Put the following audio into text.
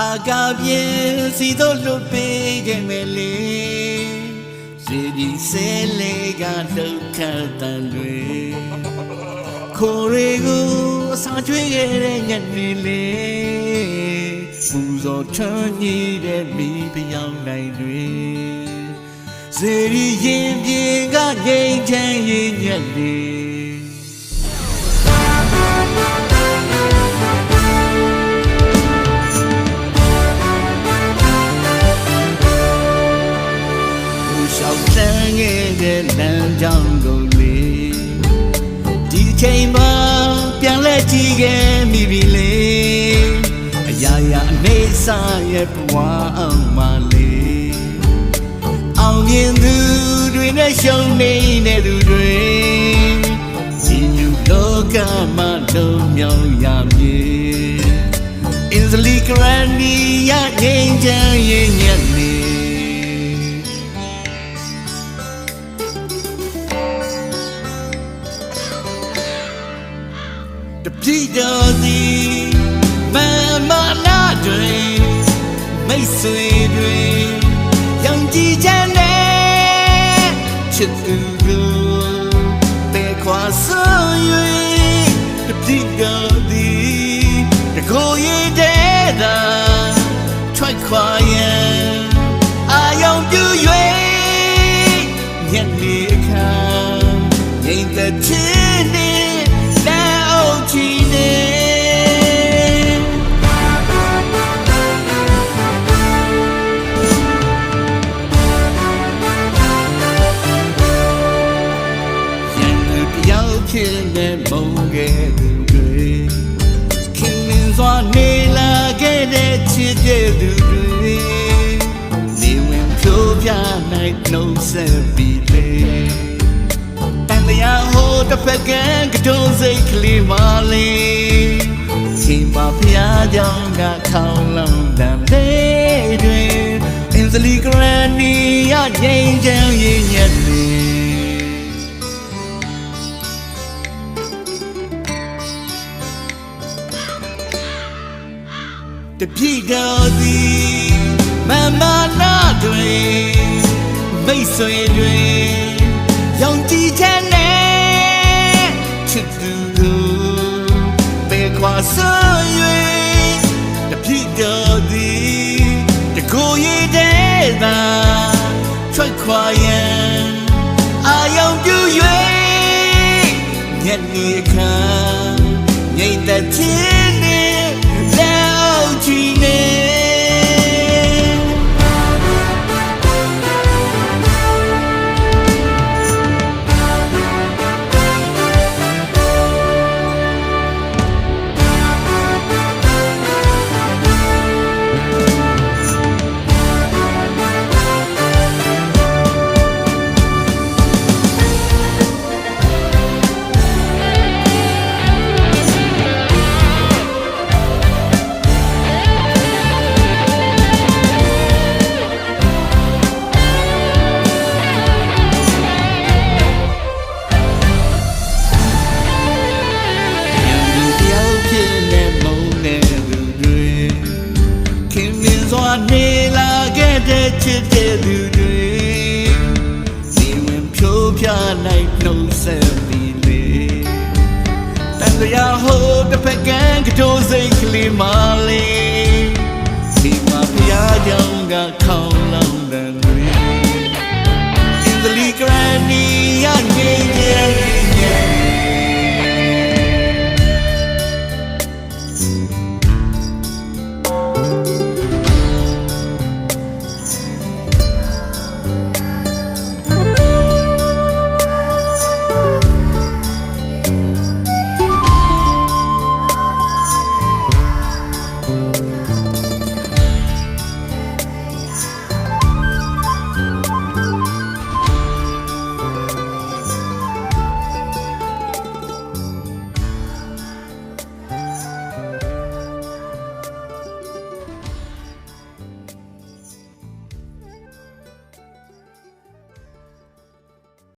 အာကာပြင်းစီတို့လွတ်ပေးခဲ့မယ်လေစီဒီဆဲလေးကဒုက္ခတန်တွေခိုးရီကိုအစာကျွေးခဲ့တဲ့ညနေလေးပူဇော်ထွန်းညီတဲ့မိဖယောင်းနိုင်တွေစေရီရင်ပြေကငိမ်ချမ်းရင်ညက်လေး ရှောက်တန်းခဲ့တဲ့လမ်းကြောင်းကိုလေဒီချိန်မှာပြန်လဲကြည့်ခဲ့မိပြီလေအရာရာအနေဆာရဲ့ဘဝအောင်မလေးအောင်မြင်သူတွေနဲ့ရှုံးနေတဲ့သူတွေဒီညူလောကမှာလုံးမြောက်ရမည် Easily granny ရငိမ့်ချမ်းရင်ညက်နေ ပြည့်တော်သည်မမနာတွေမိတ်ဆွေတွေရောင်ကြည်ချမ်းတဲ့ချစ်သူတို့ပေခွာဆွေတပြည့်တော်သည်တကိုယ်ရည်တဲ့သာထွက်ခွာရန်အာယုံပြူ၍ညနေအခါငိမ့်တဲ့ချစ် mong ghé từ người Khi mình doa nê là ghé để chia ghé từ người Ni wen phiêu pia này nâu sẽ bị lê တန်တရားဟိုတစ်ဖက်ကကတုံးစိတ်ကလေးမလေးချိန်မှာဖျားကြောင်ကခေါင်းလုံးတန်လေးတွင်အင်းစလီဂရန်နီရငိမ့်ချမ်းရင်ညက် တပြည့်တော်သည်မမနာတွေမိတ်ဆွေတွေရောင်ကြည်ချမ်းနဲ့ချစ်သူတို့ပေခွာဆွေတပြည့်တော်သည်တကိုယ်ရည်တဲ့သာထွက်ခွာရန်အာယုံပြူ၍ညနေအခါငိမ့်တဲ့ချင်း တဲ့ချစ်တဲ့သူတွေစီဝင်ဖြိုးပြလိုက်နှုတ်ဆက်ပြီးလေတန်တရားဟိုတစ်ဖက်ကကတိုးစိတ်ကလေးမ Música